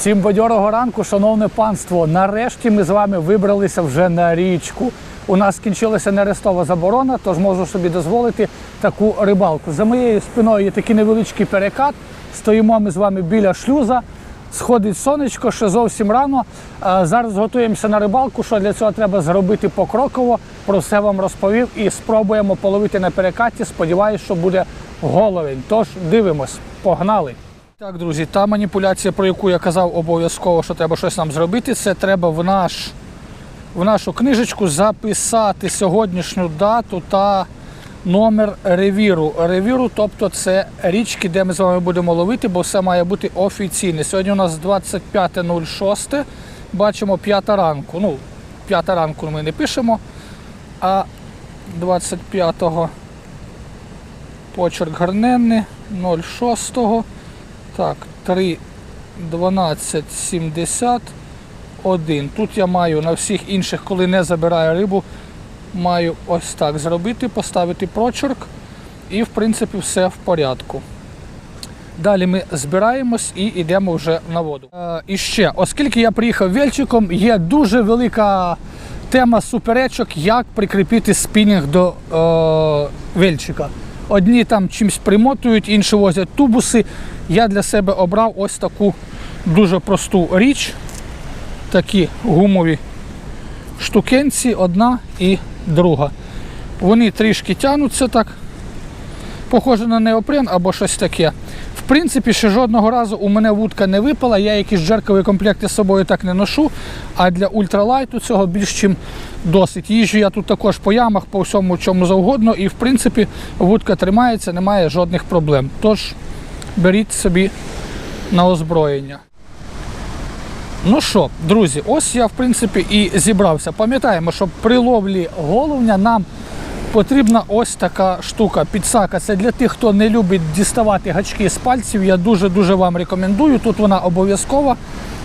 Всім бадьорого ранку, шановне панство. Нарешті ми з вами вибралися вже на річку. У нас скінчилася нерестова заборона, тож можу собі дозволити таку рибалку. За моєю спиною є такий невеличкий перекат. Стоїмо ми з вами біля шлюза. Сходить сонечко, ще зовсім рано. Зараз готуємося на рибалку. Що для цього треба зробити покроково. Про все вам розповів і спробуємо половити на перекаті. Сподіваюсь, що буде головень. Тож дивимось, погнали. Так, друзі, та маніпуляція, про яку я казав обов'язково, що треба щось нам зробити, це треба в, наш, в нашу книжечку записати сьогоднішню дату та номер ревіру. Ревіру, тобто це річки, де ми з вами будемо ловити, бо все має бути офіційне. Сьогодні у нас 25.06, бачимо 5 ранку. Ну, 5 ранку ми не пишемо, а 25-го почерк гарненний, 06-го. Так, 3, 12, 71. Тут я маю на всіх інших, коли не забираю рибу, маю ось так зробити, поставити прочерк і в принципі все в порядку. Далі ми збираємось і йдемо вже на воду. Е, і ще, оскільки я приїхав вельчиком, є дуже велика тема суперечок, як прикріпити спінінг до е, вельчика. Одні там чимось примотують, інші возять тубуси. Я для себе обрав ось таку дуже просту річ. Такі гумові штукенці, одна і друга. Вони трішки тягнуться так, похоже на неопрен або щось таке. Принципі, ще жодного разу у мене вудка не випала, я якісь джеркові комплекти з собою так не ношу, а для ультралайту цього більш чим досить. Їжджу я тут також по ямах, по всьому чому завгодно, і в принципі вудка тримається, немає жодних проблем. Тож беріть собі на озброєння. Ну що, друзі, ось я в принципі і зібрався. Пам'ятаємо, що при ловлі головня нам потрібна ось така штука. Підсака. Це для тих, хто не любить діставати гачки з пальців. Я дуже-дуже вам рекомендую. Тут вона обов'язкова.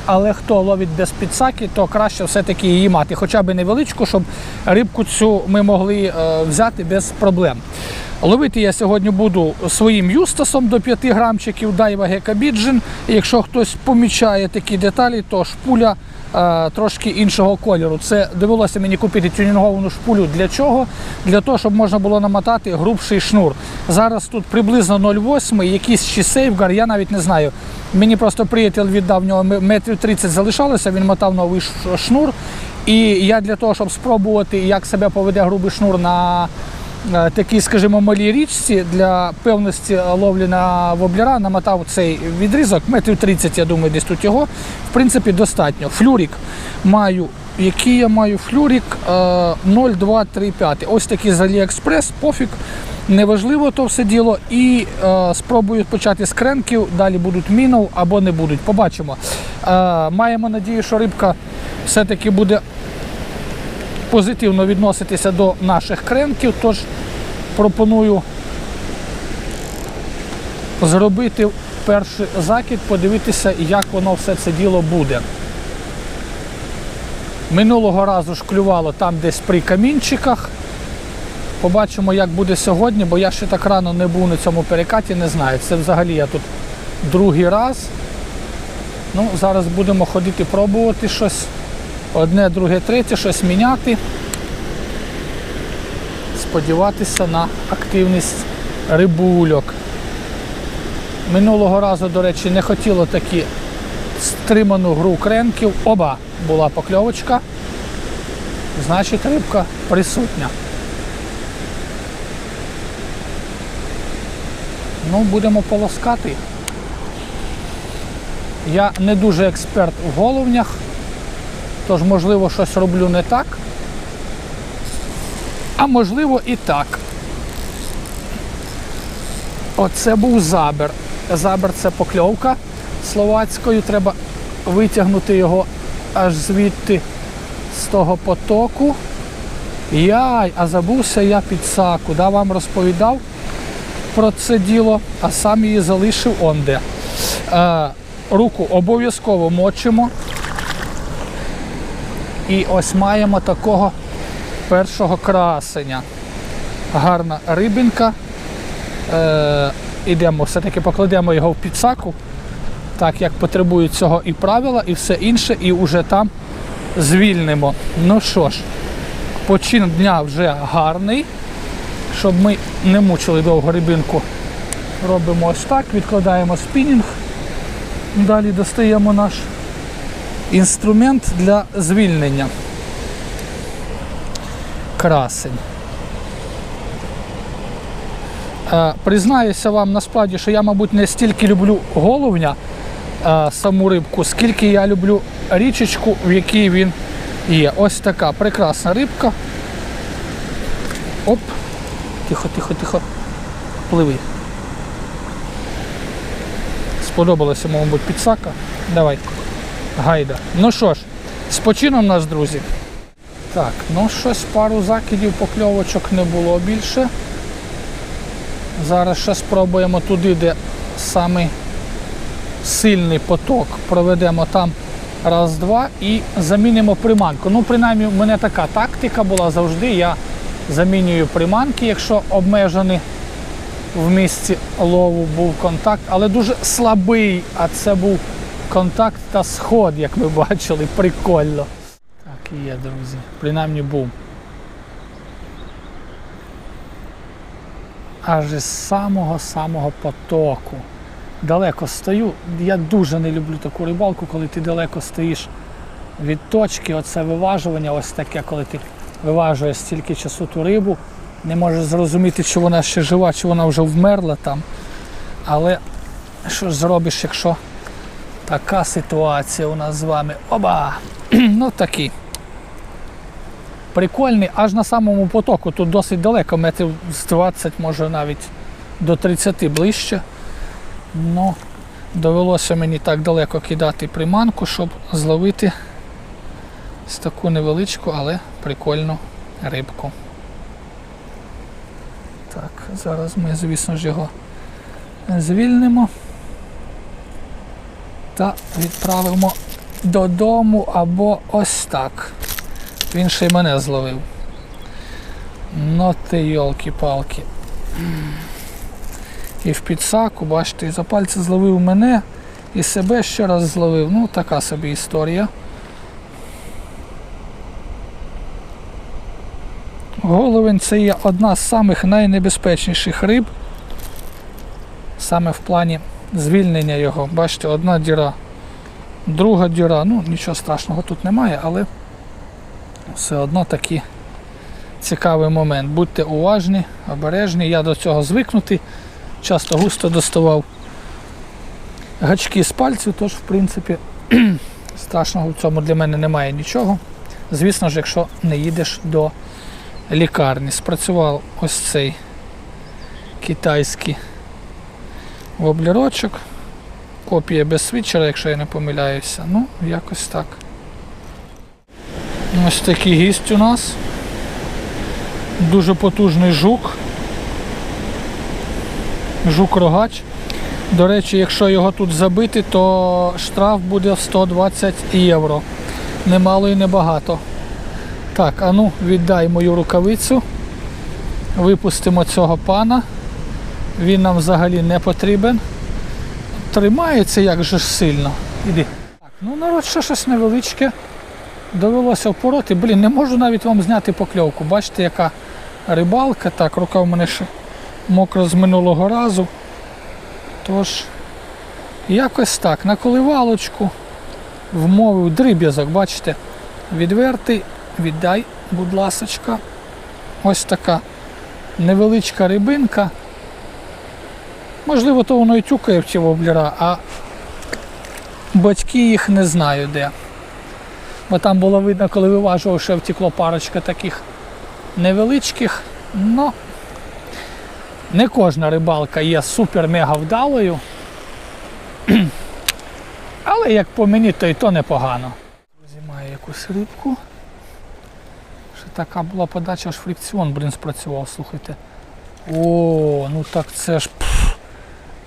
Але хто ловить без підсаки, то краще все-таки її мати, хоча б невеличку, щоб рибку цю ми могли е, взяти без проблем. Ловити я сьогодні буду своїм юстасом до 5 грамчиків Дайва Гекабіджин. Якщо хтось помічає такі деталі, то шпуля трошки іншого кольору. Це довелося мені купити тюнінговану шпулю. Для чого? Для того, щоб можна було намотати грубший шнур. Зараз тут приблизно 0,8, якийсь чи сейфгар, я навіть не знаю. Мені просто приятель віддав в нього метрів 30 залишалося, він мотав новий шнур. І я для того, щоб спробувати, як себе поведе грубий шнур на е, такій, скажімо, малій річці для певності ловлі на воблера, намотав цей відрізок, метрів 30, я думаю, десь тут його. В принципі, достатньо. Флюрік маю. Який я маю флюрік е, 0,235. Ось такий з Aliexpress, пофіг. Неважливо то все діло. І е, спробую почати з кренків, далі будуть мінов або не будуть. Побачимо. Е, маємо надію, що рибка все-таки буде позитивно відноситися до наших кренків, тож пропоную зробити перший закид, подивитися, як воно все це діло буде. Минулого разу ж клювало там десь при камінчиках. Побачимо, як буде сьогодні, бо я ще так рано не був на цьому перекаті, не знаю. Це взагалі я тут другий раз. Ну, зараз будемо ходити пробувати щось. Одне, друге, третє, щось міняти. Сподіватися на активність рибульок. Минулого разу, до речі, не хотіло такі стриману гру кренків. Оба була покльовочка. Значить, рибка присутня. Ну, будемо полоскати. Я не дуже експерт в головнях, тож, можливо, щось роблю не так. А можливо і так. Оце був забер. Забер це покльовка словацькою. Треба витягнути його аж звідти з того потоку. Яй, а забувся я підсаку. Да, вам розповідав про це діло, а сам її залишив онде. Е, руку обов'язково мочимо. І ось маємо такого першого красення. Гарна рибинка. Е, ідемо, все-таки покладемо його в підсаку. так як потребують цього і правила, і все інше, і вже там звільнимо. Ну що ж, почин дня вже гарний, щоб ми не мучили довго рибинку. Робимо ось так, відкладаємо спінінг. Далі достаємо наш інструмент для звільнення. Красень. Е, Признаюся вам насправді, що я, мабуть, не стільки люблю головня, е, саму рибку, скільки я люблю річечку, в якій він є. Ось така прекрасна рибка. Оп. Тихо, тихо, тихо. Пливи. Сподобалася, мабуть, підсака. Давай. Гайда. Ну що ж, з почином нас, друзі. Так, ну щось пару закидів покльовочок не було більше. Зараз ще спробуємо туди, де самий сильний поток. Проведемо там раз-два і замінимо приманку. Ну, принаймні, в мене така тактика була завжди. Я замінюю приманки, якщо обмежений в місці лову був контакт, але дуже слабий, а це був контакт та сход, як ви бачили, прикольно. Так і є, друзі. Принаймні був. аж із самого-самого потоку. Далеко стою. Я дуже не люблю таку рибалку, коли ти далеко стоїш від точки. Оце виважування, ось таке, коли ти виважуєш стільки часу ту рибу, не можеш зрозуміти, чи вона ще жива, чи вона вже вмерла там. Але що ж зробиш, якщо така ситуація у нас з вами? Оба! ну такі прикольний аж на самому потоку. Тут досить далеко, метрів з 20, може навіть до 30 ближче. Ну, довелося мені так далеко кидати приманку, щоб зловити ось таку невеличку, але прикольну рибку. Так, зараз ми, звісно ж, його звільнимо та відправимо додому або ось так. Він ще й мене зловив. Ну ти йолки-палки. І в підсаку, бачите, за пальці зловив мене і себе ще раз зловив. Ну, така собі історія. Головень це є одна з самих найнебезпечніших риб. Саме в плані звільнення його. Бачите, одна діра, друга діра. Ну, нічого страшного тут немає, але все одно такий цікавий момент. Будьте уважні, обережні. Я до цього звикнутий, часто густо доставав гачки з пальців, тож, в принципі, страшного в цьому для мене немає нічого. Звісно ж, якщо не їдеш до лікарні. Спрацював ось цей китайський воблерочок. Копія без свідчера, якщо я не помиляюся. Ну, якось так. Ось такий гість у нас. Дуже потужний жук. Жук-рогач. До речі, якщо його тут забити, то штраф буде 120 євро. Немало і небагато. Так, а ну, віддай мою рукавицю. Випустимо цього пана. Він нам взагалі не потрібен. Тримається як же сильно. Іди. Так, ну народ, ще щось невеличке. Довелося впороти. Блін, не можу навіть вам зняти покльовку. Бачите, яка рибалка. Так, рука в мене ще мокра з минулого разу. Тож, якось так, на коливалочку вмовив дріб'язок, бачите, відвертий, віддай, будь ласочка. Ось така невеличка рибинка. Можливо, то воно і тюкає в ті воблера, а батьки їх не знаю де. Бо там було видно, коли виважував, що втекло парочка таких невеличких. Ну, не кожна рибалка є супер-мега вдалою. Але як по мені, то і то непогано. Знімаю якусь рибку. Ще така була подача, аж фрикціон, блін, спрацював, слухайте. О, ну так це ж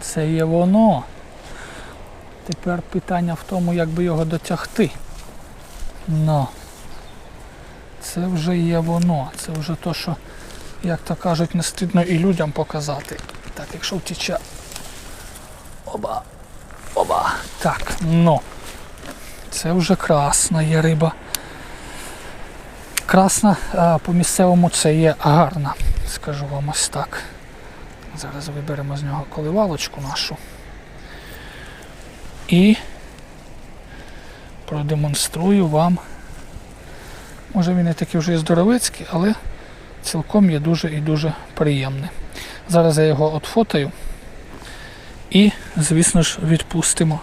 це є воно. Тепер питання в тому, як би його дотягти. Ну, це вже є воно. Це вже то, що, як то кажуть, не стидно і людям показати. Так, якщо втіче. Оба. Оба. Так, ну. Це вже красна є риба. Красна а, по місцевому це є гарна, скажу вам ось так. Зараз виберемо з нього коливалочку нашу. І продемонструю вам. Може він не такий вже і здоровецький, але цілком є дуже і дуже приємний. Зараз я його отфотаю і, звісно ж, відпустимо.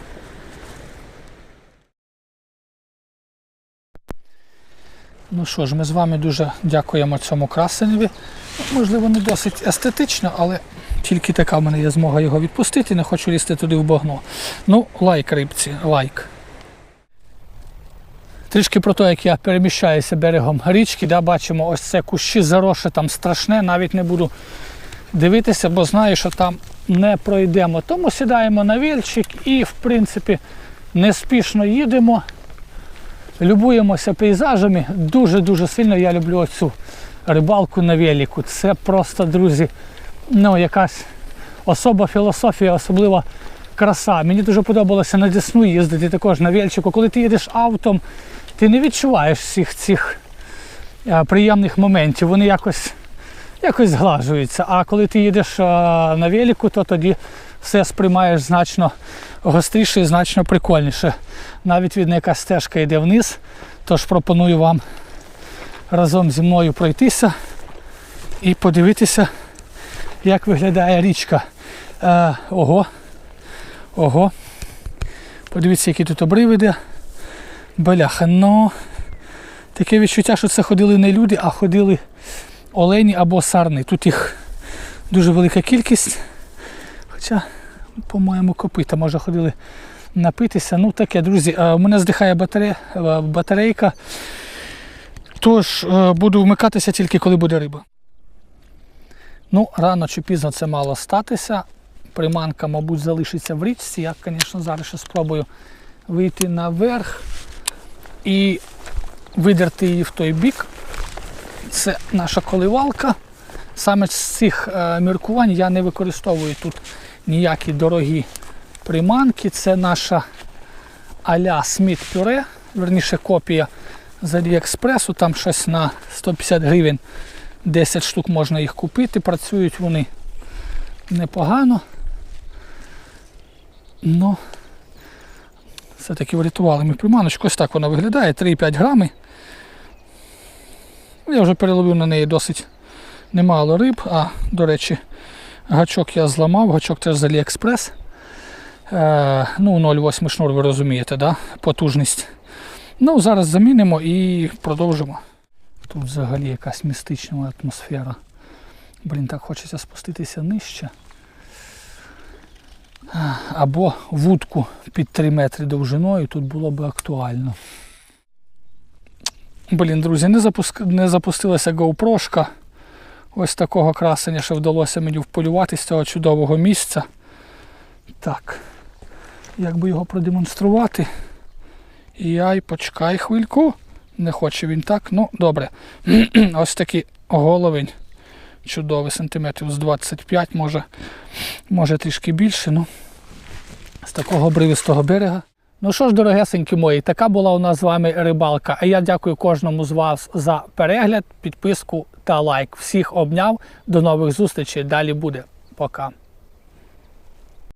Ну що ж, ми з вами дуже дякуємо цьому красеневі. Можливо, не досить естетично, але тільки така в мене є змога його відпустити, не хочу лізти туди в багно. Ну, лайк рибці, лайк. Трішки про те, як я переміщаюся берегом річки, да, бачимо ось це кущі зароше, там страшне, навіть не буду дивитися, бо знаю, що там не пройдемо. Тому сідаємо на вільчик і, в принципі, неспішно їдемо, любуємося пейзажами. Дуже-дуже сильно я люблю оцю рибалку на велику. Це просто, друзі, ну, якась особа філософія, особлива краса. Мені дуже подобалося на Десну їздити також на вельчику. Коли ти їдеш автом, ти не відчуваєш всіх цих е, приємних моментів. Вони якось, якось зглажуються. А коли ти їдеш е, на велику, то тоді все сприймаєш значно гостріше і значно прикольніше. Навіть видно, яка стежка йде вниз. Тож пропоную вам разом зі мною пройтися і подивитися, як виглядає річка. Е, ого. Ого. Подивіться, які тут обриви. Бляха, ну таке відчуття, що це ходили не люди, а ходили олені або сарни. Тут їх дуже велика кількість. Хоча, по-моєму, копита, може ходили напитися. Ну таке, друзі, Е, у мене здихає батаре... е, батарейка. Тож е, буду вмикатися тільки коли буде риба. Ну, рано чи пізно це мало статися. Приманка, мабуть, залишиться в річці. Я, звісно, зараз ще спробую вийти наверх і видерти її в той бік. Це наша коливалка. Саме з цих е, міркувань я не використовую тут ніякі дорогі приманки. Це наша а-ля Сміт Пюре, верніше копія з Аліекспресу, там щось на 150 гривень 10 штук можна їх купити. Працюють вони непогано. Ну, все-таки врятували ми приманочку. Ось так вона виглядає, 3,5 грами. Я вже переловив на неї досить немало риб, а, до речі, гачок я зламав, гачок теж з Аліекспрес. Е, ну, 0,8 шнур, ви розумієте, да? потужність. Ну, зараз замінимо і продовжимо. Тут взагалі якась містична атмосфера. Блін, так хочеться спуститися нижче. Або вудку під 3 метри довжиною тут було б актуально. Блін, друзі, не, запуск... не запустилася GoPro. Ось такого красення, що вдалося мені вполювати з цього чудового місця. Так, як би його продемонструвати? Яй, почекай хвильку. Не хоче він так. Ну, добре. Ось такий головень. Чудовий сантиметрів з 25, може, може трішки більше. ну З такого обривистого берега. Ну що ж, дорогесенькі мої, така була у нас з вами рибалка. А я дякую кожному з вас за перегляд, підписку та лайк. Всіх обняв. До нових зустрічей. Далі буде. Пока.